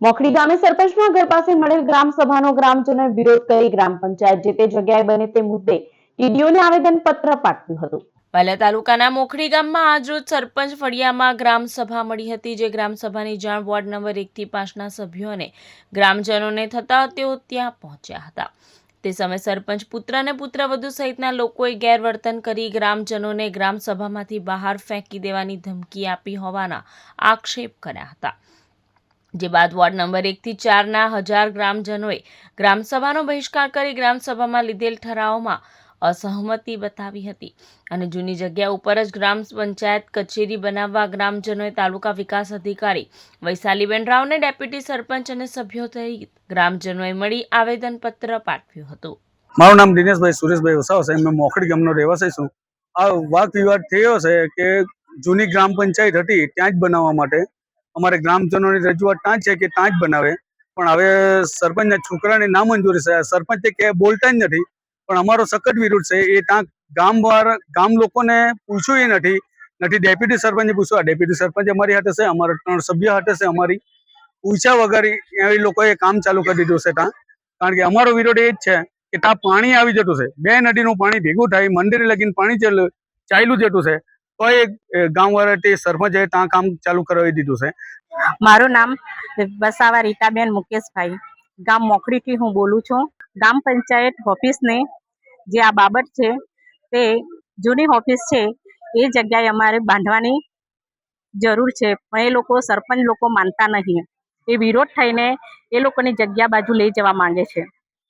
મોખડી ગામે સરપંચના ઘર પાસે મળેલ ગ્રામ સભાનો ગ્રામજનોએ વિરોધ કરી ગ્રામ પંચાયત જે તે જગ્યાએ બને તે મુદ્દે ટીડીઓને આવેદન પત્ર પાઠવ્યું હતું. પહેલા તાલુકાના મોખડી ગામમાં આજરોજ સરપંચ ફળિયામાં ગ્રામ સભા મળી હતી, જે ગ્રામ સભાની જાણ વોર્ડ નંબર એકથી પાંચના સભ્યો અને ગ્રામજનોને થતા તેઓ ત્યાં પહોંચ્યા હતા. તે સમયે સરપંચ પુત્ર અને પુત્રવધુ સહિતના લોકોએ ગેરવર્તન કરી ગ્રામજનોને ગ્રામસભામાંથી બહાર ફેંકી દેવાની ધમકી આપી હોવાના આક્ષેપ કર્યા હતા. જે બાદ વોર્ડ નંબર એકથી ચારના હજાર ગ્રામજનોએ ગ્રામસભાનો બહિષ્કાર કરી ગ્રામસભામાં લીધેલ ઠરાવમાં અસહમતિ બતાવી હતી. અને જૂની જગ્યા ઉપર જ ગ્રામ પંચાયત કચેરી બનાવવા ગ્રામજનોએ તાલુકા વિકાસ અધિકારી વૈશાલીબેન રાવને ડેપ્યુટી સરપંચ અને સભ્યો સહિત ગ્રામજનોએ મળી આવેદનપત્ર પાઠવ્યું હતું. મારું નામ દિનેશભાઈ, સુરેશભાઈ વસાવ છે. મેં મોખડી ગામનો રહેવાસી છું. આ વાદ વિવાદ થયો છે કે જૂની ગ્રામ પંચાયત હતી, ત્યાં જ બનાવવા માટે અમારે ગ્રામજનોની રજૂઆત ત્યાં છે કે ત્યાં જ બનાવે. પણ હવે સરપંચના છોકરાની નામંજૂરી છે. સરપંચ કે બોલતા જ નથી. પણ અમારો સખત વિરોધ છે. એ ત્યાં ગામ ગામ લોકોને પૂછ્યું એ નથી. નથી, ડેપ્યુટી સરપંચે પૂછ્યું. આ ડેપ્યુટી સરપંચ અમારી હાથે છે. અમારા ત્રણ સભ્ય હાથે છે અમારી. પૂછ્યા વગર એ લોકોએ કામ ચાલુ કરી દીધું છે ત્યાં. કારણ કે અમારો વિરોધ એ જ છે કે ત્યાં પાણી આવી જતું છે. બે નદીનું પાણી ભેગું થાય, મંદિરે લગીને પાણી ચાલ ચાલ્યું જતું છે. તો એ ગામવાળા તે સરપંચે ત્યાં કામ ચાલુ કરાવી દીધું છે. મારું નામ વસાવા રીતાબેન મુકેશભાઈ. ગામ મોખડીથી હું બોલું છું. ગ્રામ પંચાયત ઓફિસને જે આ બાબત છે તે જૂની ઓફિસ છે, એ જગ્યાએ અમારે બાંધવાની જરૂર છે. પણ એ લોકો સરપંચ લોકો માનતા નહીં. એ વિરોધ થઈને એ લોકોની જગ્યા બાજુ લઈ જવા માંગે છે.